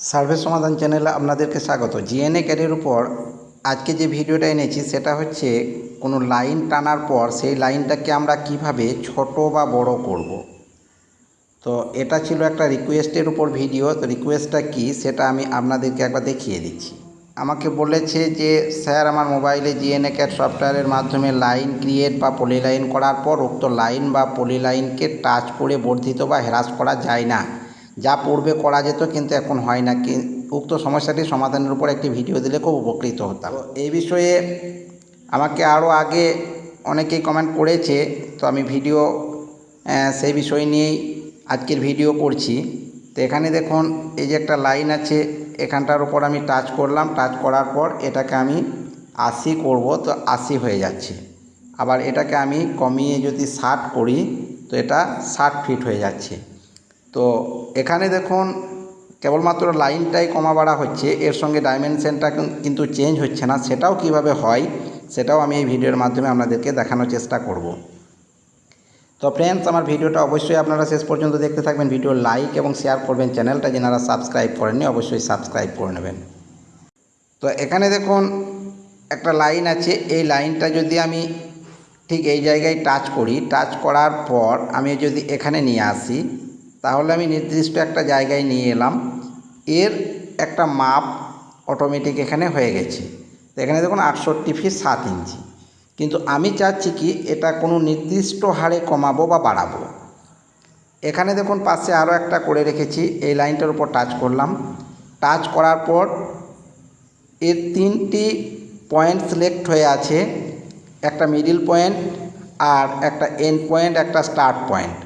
Survey সমাধান চ্যানেলে আপনাদেরকে স্বাগত। জিএনএ ক্যারির উপর আজকে যে ভিডিওটা এনেছি, সেটা হচ্ছে কোনো লাইন টানার পর সেই লাইনটাকে আমরা কীভাবে ছোট বা বড় করব। তো এটা ছিল একটা রিকোয়েস্টের উপর ভিডিও। তো রিকোয়েস্টটা কি, সেটা আমি আপনাদেরকে একবার দেখিয়ে দিচ্ছি। আমাকে বলেছে যে, স্যার, আমার মোবাইলে জিএনএ ক্যাট সফটওয়্যারের মাধ্যমে লাইন ক্রিয়েট বা পলিলাইন করার পর উক্ত লাইন বা পলিলাইনকে টাচ করে বর্ধিত বা হ্রাস করা যায় না। যা পূর্বে করা যেত কিন্তু এখন হয় না। কি উক্ত সমস্যাটি সমাধানের উপর একটি ভিডিও দিলে খুব উপকৃত হতাম। এই বিষয়ে আমাকে আরও আগে অনেকেই কমেন্ট করেছে তো আমি ভিডিও সেই বিষয় নিয়েই আজকের ভিডিও করছি। তো এখানে দেখুন এই যে একটা লাইন আছে এখানটার উপর আমি টাচ করলাম। টাচ করার পর এটাকে আমি আশি করব তো আশি হয়ে যাচ্ছে। আবার এটাকে আমি কমিয়ে যদি ষাট করি তো এটা ষাট ফিট হয়ে যাচ্ছে। তো এখানে দেখুন, কেবলমাত্র লাইনটাই কমা বাড়া হচ্ছে, এর সঙ্গে ডাইমেনশনটা কিন্তু চেঞ্জ হচ্ছে না। সেটাও কীভাবে হয়, সেটাও আমি এই ভিডিওর মাধ্যমে আপনাদেরকে দেখানোর চেষ্টা করব। তো ফ্রেন্ডস আমার ভিডিওটা অবশ্যই আপনারা শেষ পর্যন্ত দেখতে থাকবেন। ভিডিও লাইক এবং শেয়ার করবেন। চ্যানেলটা যেনারা সাবস্ক্রাইব করেননি, অবশ্যই সাবস্ক্রাইব করে নেবেন। তো এখানে দেখুন, একটা লাইন আছে। এই লাইনটা যদি আমি ঠিক এই জায়গায় টাচ করি টাচ করার পর আমি যদি এখানে নিয়ে আসি তাহলে আমি নির্দিষ্ট একটা জায়গায় নিয়ে এলাম। এর একটা মাপ অটোমেটিক এখানে হয়ে গেছে। তো এখানে দেখুন আটষট্টি ফিট সাত ইঞ্চি কিন্তু আমি চাচ্ছি কি এটা কোনো নির্দিষ্ট হারে কমাবো বা বাড়াবো। এখানে দেখুন পাশে আরও একটা করে রেখেছি, এই লাইনটার উপর টাচ করলাম। টাচ করার পর এর তিনটি পয়েন্ট সিলেক্ট হয়ে আছে। একটা মিডিল পয়েন্ট আর একটা এন্ড পয়েন্ট একটা স্টার্ট পয়েন্ট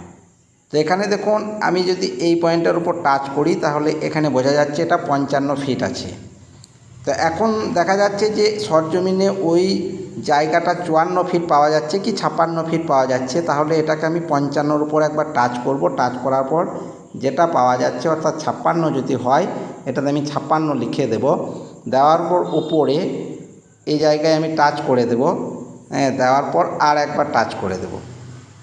তো এখানে দেখুন, আমি যদি এই পয়েন্টের উপর টাচ করি, তাহলে এখানে বোঝা যাচ্ছে এটা পঞ্চান্ন ফিট আছে। তো এখন দেখা যাচ্ছে যে সরজমিনে ওই জায়গাটা চুয়ান্ন ফিট পাওয়া যাচ্ছে কি ছাপ্পান্ন ফিট পাওয়া যাচ্ছে। তাহলে এটাকে আমি পঞ্চান্নর উপর একবার টাচ করব। টাচ করার পর যেটা পাওয়া যাচ্ছে, অর্থাৎ ছাপ্পান্ন যদি হয়, এটাতে আমি ছাপ্পান্ন লিখে দেব। দেওয়ার পর উপরে এই জায়গায় আমি টাচ করে দেব। হ্যাঁ দেওয়ার পর আর একবার টাচ করে দেব।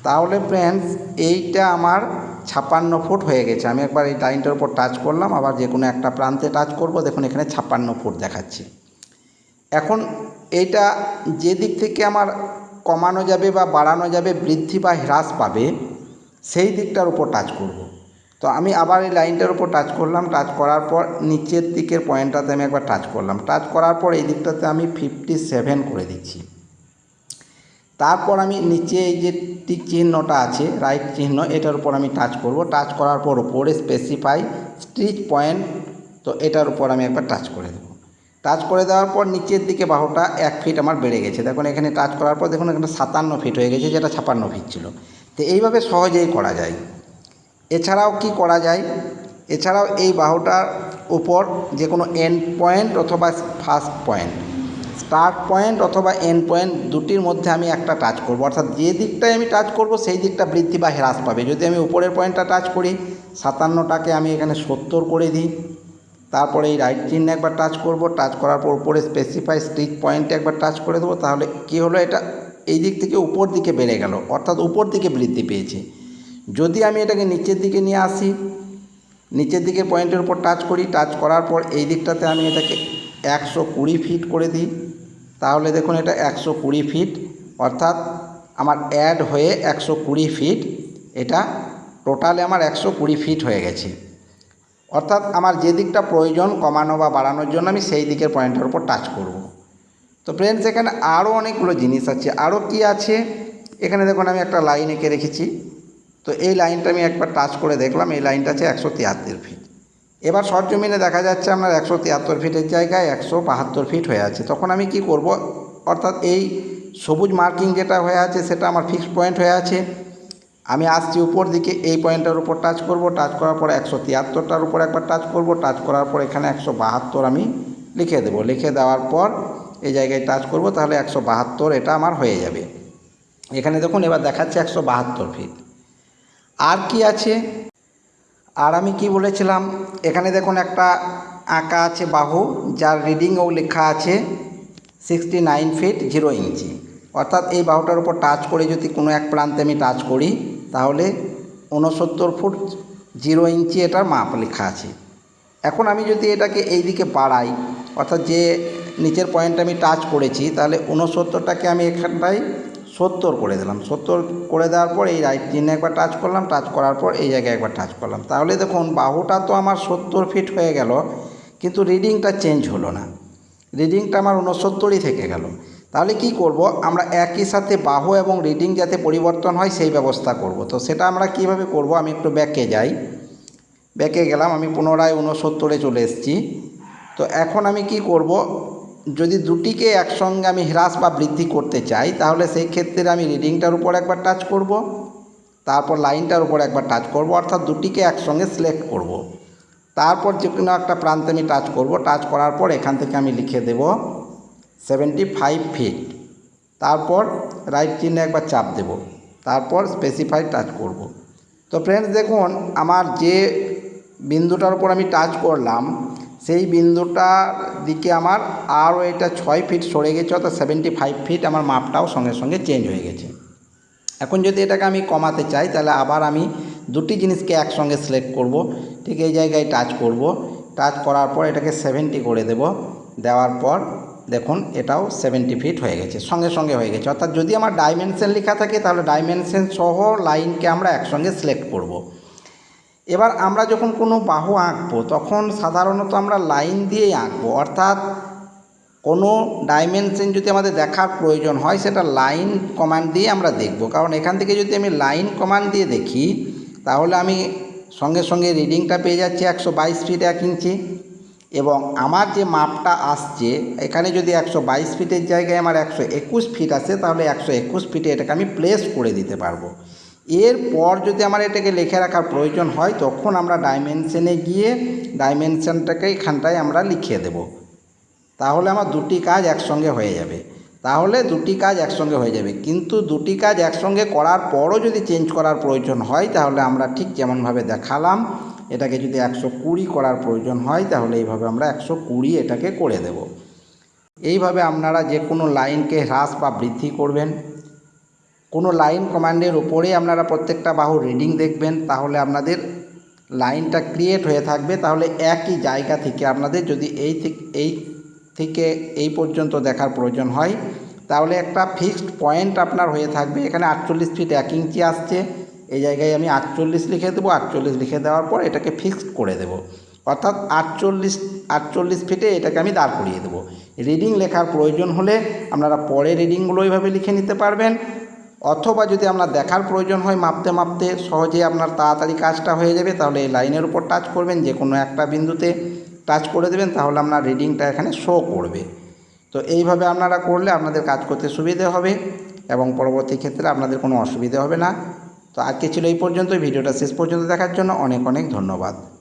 তাহলে ফ্রেন্ডস এইটা আমার ছাপ্পান্ন ফুট হয়ে গেছে। আমি একবার এই লাইনটার উপর টাচ করলাম, আবার যে কোনো একটা প্রান্তে টাচ করব, দেখুন এখানে ছাপ্পান্ন ফুট দেখাচ্ছে। এখন এইটা যে দিক থেকে আমার কমানো যাবে বা বাড়ানো যাবে, বৃদ্ধি বা হ্রাস পাবে, সেই দিকটার উপর টাচ করব। তো আমি আবার এই লাইনটার উপর টাচ করলাম টাচ করার পর নিচের দিকের পয়েন্টটাতে আমি একবার টাচ করলাম। টাচ করার পর এই দিকটাতে আমি ফিফটি সেভেন করে দিচ্ছি। তারপর আমি নিচে এই যে টিক চিহ্নটা আছে রাইট চিহ্ন, এটার উপর আমি টাচ করব। টাচ করার পর উপরে স্পেসিফাই স্টিচ পয়েন্ট তো এটার উপর আমি একবার টাচ করে দেবো। টাচ করে দেওয়ার পর নিচের দিকে বাহুটা এক ফিট আমার বেড়ে গেছে। দেখুন, এখানে টাচ করার পর দেখুন, এখানে সাতান্ন ফিট হয়ে গেছে, যেটা ছাপান্ন ফিট ছিল। তো এইভাবে সহজেই করা যায়। এছাড়াও কি করা যায়? এছাড়াও এই বাহুটার উপর যে কোনো এন্ড পয়েন্ট অথবা ফার্স্ট পয়েন্ট স্টার্ট পয়েন্ট অথবা এন্ড পয়েন্ট দুটির মধ্যে আমি একটা টাচ করব। অর্থাৎ যে দিকটায় আমি টাচ করব, সেই দিকটা বৃদ্ধি বা হ্রাস পাবে। যদি আমি উপরের পয়েন্টটা টাচ করি, সাতান্নটাকে আমি এখানে সত্তর করে দিই। তারপরে এই রাইট চিহ্নে একবার টাচ করব। টাচ করার পর উপরে স্পেসিফাই স্টিচ পয়েন্টে একবার টাচ করে দেবো। তাহলে কি হলো? এটা এই দিক থেকে উপর দিকে বেড়ে গেল। অর্থাৎ উপর দিকে বৃদ্ধি পেয়েছে। যদি আমি এটাকে নিচের দিকে নিয়ে আসি, নিচের দিকে পয়েন্টের উপর টাচ করি টাচ করার পর এই দিকটাতে আমি এটাকে একশো কুড়ি ফিট করে দিই। তাহলে দেখুন এটা একশো কুড়ি ফিট অর্থাৎ আমার অ্যাড হয়ে একশো কুড়ি ফিট এটা টোটালে আমার একশো কুড়ি ফিট হয়ে গেছে। অর্থাৎ আমার যে দিকটা প্রয়োজন কমানো বা বাড়ানোর জন্য আমি সেই দিকের পয়েন্টের উপর টাচ করব। তো ফ্রেন্ডস এখানে আরও অনেকগুলো জিনিস আছে। আরও কি আছে? এখানে দেখুন আমি একটা লাইন এঁকে রেখেছি। তো এই লাইনটা আমি একবার টাচ করে দেখলাম। এই লাইনটা আছে একশো তিয়াত্তর ফিট এবার সরজমিনে দেখা যাচ্ছে আপনার একশো তিয়াত্তর ফিটের জায়গায় একশো বাহাত্তর ফিট হয়ে আছে। তখন আমি কি করব? অর্থাৎ এই সবুজ মার্কিং যেটা হয়ে আছে সেটা আমার ফিক্সড পয়েন্ট হয়ে আছে। আমি আসছি উপর দিকে, এই পয়েন্টটার উপর টাচ করব। টাচ করার পর একশো তিয়াত্তরটার উপর একবার টাচ করব। টাচ করার পর এখানে একশো বাহাত্তর আমি লিখে দেবো। লিখে দেওয়ার পর এই জায়গায় টাচ করব, তাহলে একশো বাহাত্তর এটা আমার হয়ে যাবে। এখানে দেখুন, এবার দেখাচ্ছে একশো বাহাত্তর ফিট। আর কি আছে? আর আমি কি বলেছিলাম? এখানে দেখুন একটা আঁকা আছে বাহু, যার রিডিংও লেখা আছে sixty nine feet zero inch অর্থাৎ এই বাহুটার উপর টাচ করে যদি কোনো এক প্রান্তে আমি টাচ করি, তাহলে ঊনসত্তর ফুট জিরো ইঞ্চি এটার মাপ লেখা আছে। এখন আমি যদি এটাকে এই দিকে বাড়াই, অর্থাৎ যে নিচের পয়েন্টটা আমি টাচ করেছি, তাহলে উনসত্তরটাকে আমি এখানটায় সত্তর করে দিলাম। সত্তর করে দেওয়ার পর এই রাইট চিহ্নে একবার টাচ করলাম টাচ করার পর এই জায়গায় একবার টাচ করলাম। তাহলে দেখুন, বাহুটা তো আমার সত্তর ফিট হয়ে গেল, কিন্তু রিডিংটা চেঞ্জ হলো না। রিডিংটা আমার উনসত্তরই থেকে গেল। তাহলে কি করব? আমরা একই সাথে বাহু এবং রিডিং যাতে পরিবর্তন হয়, সেই ব্যবস্থা করব। তো সেটা আমরা কীভাবে করব? আমি একটু ব্যাকে যাই। ব্যাকে গেলাম, আমি পুনরায় উনসত্তরে চলে এসেছি। তো এখন আমি কি করব? যদি দুটিকে একসঙ্গে আমি হ্রাস বা বৃদ্ধি করতে চাই, তাহলে সেই ক্ষেত্রে আমি রিডিংটার উপর একবার টাচ করব, তারপর লাইনটার উপর একবার টাচ করব, অর্থাৎ দুটিকে একসঙ্গে সিলেক্ট করব। তারপর যে কোনো একটা প্রান্তে আমি টাচ করব টাচ করার পর এখান থেকে আমি লিখে দেব সেভেন্টি ফাইভ ফিট তারপর রাইট চিহ্নে একবার চাপ দেব, তারপর স্পেসিফাই টাচ করব। তো ফ্রেন্ডস দেখুন, আমার যে বিন্দুটার উপর আমি টাচ করলাম, সেই বিন্দুটার দিকে আমার আরও এটা ছয় ফিট সরে গেছে অর্থাৎ সেভেন্টি ফাইভ ফিট আমার মাপটাও সঙ্গে সঙ্গে চেঞ্জ হয়ে গেছে। এখন যদি এটাকে আমি কমাতে চাই, তাহলে আবার আমি দুটি জিনিসকে একসঙ্গে সিলেক্ট করব। ঠিক এই জায়গায় টাচ করব। টাচ করার পর এটাকে সেভেন্টি করে দেব। দেওয়ার পর দেখুন এটাও সেভেন্টি ফিট হয়ে গেছে, সঙ্গে সঙ্গে হয়ে গেছে। অর্থাৎ যদি আমার ডাইমেনশন লেখা থাকে, তাহলে ডাইমেনশন সহ লাইনকে আমরা একসঙ্গে সিলেক্ট করব। এবার আমরা যখন কোনো বাহু আঁকবো, তখন সাধারণত আমরা লাইন দিয়েই আঁকবো। অর্থাৎ কোনো ডাইমেনশন যদি আমাদের দেখার প্রয়োজন হয়, সেটা লাইন কমান্ড দিয়ে আমরা দেখব। কারণ এখান থেকে যদি আমি লাইন কমান্ড দিয়ে দেখি, তাহলে আমি সঙ্গে সঙ্গে রিডিংটা পেয়ে যাচ্ছি একশো বাইশ ফিট এক ইঞ্চি এবং আমার যে মাপটা আসছে, এখানে যদি একশো বাইশ ফিটের জায়গায় আমার একশো একুশ ফিট আসে, তাহলে একশো একুশ ফিটে এটাকে আমি প্লেস করে দিতে পারব। এরপর যদি আমার এটাকে লিখে রাখার প্রয়োজন হয়, তখন আমরা ডাইমেনশনে গিয়ে ডাইমেনশনটাকে এখানটায় আমরা লিখিয়ে দেবো। তাহলে আমার দুটি কাজ একসঙ্গে হয়ে যাবে। তাহলে দুটি কাজ একসঙ্গে হয়ে যাবে। কিন্তু দুটি কাজ একসঙ্গে করার পরও যদি চেঞ্জ করার প্রয়োজন হয়, তাহলে আমরা ঠিক যেমনভাবে দেখালাম, এটাকে যদি একশো কুড়ি করার প্রয়োজন হয়, তাহলে এইভাবে আমরা একশো কুড়ি এটাকে করে দেব। এইভাবে আপনারা যে কোনো লাইনকে হ্রাস বা বৃদ্ধি করবেন। কোনো লাইন কমান্ডের উপরেই আপনারা প্রত্যেকটা বাহুর রিডিং দেখবেন, তাহলে আপনাদের লাইনটা ক্রিয়েট হয়ে থাকবে। তাহলে একই জায়গা থেকে আপনাদের যদি এই এই থেকে এই পর্যন্ত দেখার প্রয়োজন হয়, তাহলে একটা ফিক্সড পয়েন্ট আপনার হয়ে থাকবে। এখানে আটচল্লিশ ফিট এক ইঞ্চি আসছে, এই জায়গায় আমি আটচল্লিশ লিখে দেবো। আটচল্লিশ লিখে দেওয়ার পর এটাকে ফিক্সড করে দেবো। অর্থাৎ আটচল্লিশ আটচল্লিশ ফিটে এটাকে আমি দাঁড় করিয়ে দেবো। রিডিং লেখার প্রয়োজন হলে আপনারা পরে রিডিংগুলো ওইভাবে লিখে নিতে পারবেন। অথবা যদি আপনার দেখার প্রয়োজন হয়, মাপতে মাপতে সহজে আপনার তাড়াতাড়ি কাজটা হয়ে যাবে, তাহলে এই লাইনের উপর টাচ করবেন যে কোনো একটা বিন্দুতে টাচ করে দেবেন, তাহলে আপনার রিডিংটা এখানে শো করবে। তো এইভাবে আপনারা করলে আপনাদের কাজ করতে সুবিধে হবে এবং পরবর্তী ক্ষেত্রে আপনাদের কোনো অসুবিধে হবে না। তো আজকে ছিল এই পর্যন্ত ভিডিওটা শেষ পর্যন্ত দেখার জন্য অনেক অনেক ধন্যবাদ।